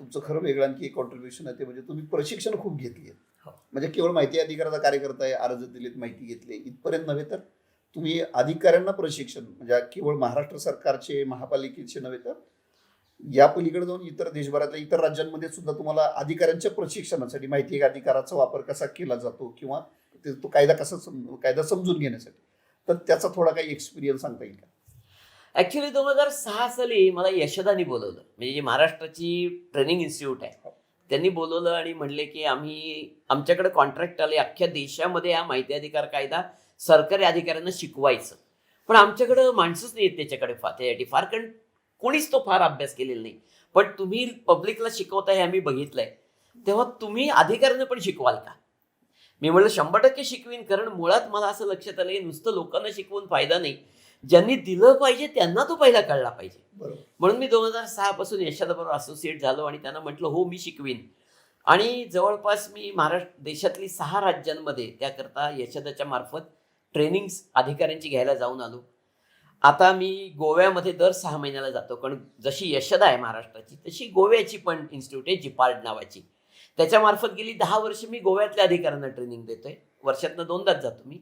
तुमचं खरं वेगळं आणखी एक कॉन्ट्रीब्युशन आहे ते म्हणजे तुम्ही प्रशिक्षण खूप घेतली हो. म्हणजे केवळ माहिती अधिकाराचा कार्यकर्ता आहे अर्ज दिलेत माहिती घेतली इथपर्यंत नव्हे तर तुम्ही अधिकाऱ्यांना प्रशिक्षण म्हणजे केवळ महाराष्ट्र सरकारचे महापालिकेचे नव्हे तर या पलीकडे जाऊन इतर देशभरातल्या इतर राज्यांमध्ये सुद्धा तुम्हाला अधिकाऱ्यांच्या प्रशिक्षणासाठी माहिती अधिकाराचा वापर कसा केला जातो किंवा ते- कायदा कसा कायदा समजून घेण्यासाठी. तर त्याचा थोडा काही एक्सपिरियन्स सांगता येईल का? ॲक्च्युली दोन हजार सहा साली मला यशदानी बोलवलं. म्हणजे जी महाराष्ट्राची ट्रेनिंग इन्स्टिट्यूट आहे त्यांनी बोलवलं आणि म्हणले की आम्ही आमच्याकडे कॉन्ट्रॅक्ट आले अख्ख्या देशामध्ये हा माहिती अधिकार कायदा सरकारी अधिकाऱ्यांना शिकवायचं. पण आमच्याकडं माणसंच नाही आहेत त्याच्याकडे फार. त्यासाठी फार कारण कोणीच तो फार अभ्यास केलेला नाही. पण तुम्ही पब्लिकला शिकवताय हे आम्ही बघितलंय. तेव्हा तुम्ही अधिकाऱ्यांना पण शिकवाल का? मी म्हणलं शंभर टक्के शिकवीन. कारण मुळात मला असं लक्षात आलं की नुसतं लोकांना शिकवून फायदा नाही. ज्यांनी दिलं पाहिजे त्यांना तो पहिला कळला पाहिजे. म्हणून मी दोन हजार सहा पासून यशादाबरोबर असोसिएट झालो आणि त्यांना म्हटलं हो मी शिकवीन. आणि जवळपास मी महाराष्ट्र देशातली सहा राज्यांमध्ये त्याकरता यशदाच्या मार्फत ट्रेनिंग्स अधिकाऱ्यांची घ्यायला जाऊन आलो. आता मी गोव्यामध्ये दर सहा महिन्याला जातो कारण जशी यशदा आहे महाराष्ट्राची तशी गोव्याची पण इन्स्टिट्यूट आहे जिपार्ड नावाची. त्याच्यामार्फत गेली दहा वर्ष मी गोव्यातल्या अधिकाऱ्यांना ट्रेनिंग देतोय. वर्षातनं दोनदाच जातो मी.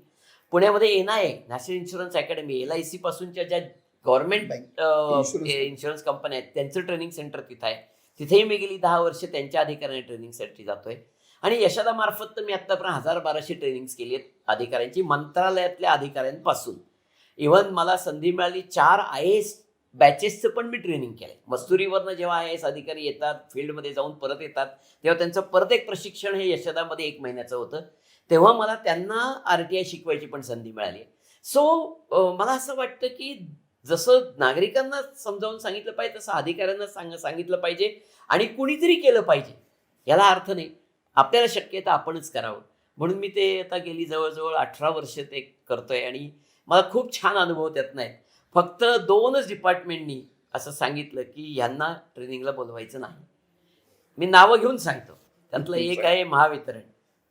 पुण्यामध्ये N I national insurance academy L I C पासूनच्या ज्या गव्हर्नमेंट. इन्शुरन्स कंपन्या आहेत त्यांचं ट्रेनिंग सेंटर तिथं आहे. तिथेही मी गेली दहा वर्ष त्यांच्या अधिकाऱ्यांना ट्रेनिंगसाठी जातोय. आणि यशदा मार्फत तर मी आतापर्यंत हजार बाराशे ट्रेनिंग्स केली आहेत अधिकाऱ्यांची मंत्रालयातल्या अधिकाऱ्यांपासून. इव्हन मला संधी मिळाली चार आय एस बॅचेसचं पण मी ट्रेनिंग केलंय. मस्तुरीवरनं जेव्हा आय एस अधिकारी येतात फील्डमध्ये जाऊन परत येतात तेव्हा त्यांचं परत एक प्रशिक्षण हे यशदामध्ये एक महिन्याचं होतं. तेव्हा मला त्यांना आर टी आय शिकवायची पण संधी मिळाली. सो मला असं वाटतं की जसं नागरिकांना समजावून सांगितलं पाहिजे तसं अधिकाऱ्यांना सांग सांगितलं पाहिजे आणि कुणीतरी केलं पाहिजे याला अर्थ नाही. आपल्याला शक्य आहे तर आपणच करावं. म्हणून मी ते आता गेली जवळजवळ अठरा वर्ष ते करतोय आणि मला खूप छान अनुभव त्यात नाही फक्त दोनच डिपार्टमेंटनी असं सांगितलं की यांना ट्रेनिंगला बोलवायचं नाही. मी नावं घेऊन सांगतो. त्यातलं एक आहे. महावितरण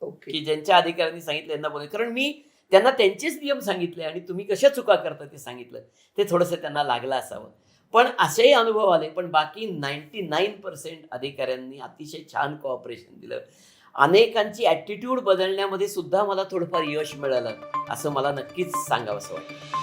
ओके. की ज्यांच्या अधिकाऱ्यांनी सांगितलं यांना बोलायचं कारण मी त्यांना त्यांचेच नियम सांगितले आणि तुम्ही कशा चुका करता ते सांगितलं. ते थोडंसं त्यांना लागलं असावं. पण असेही अनुभव आले पण बाकी नाईन्टी नाईन पर्सेंट अधिकाऱ्यांनी अतिशय छान कॉपरेशन दिलं. अनेकांची ॲटिट्यूड बदलण्यामध्ये सुद्धा मला थोडंफार यश मिळालं असं मला नक्कीच सांगावंसं वाटतं.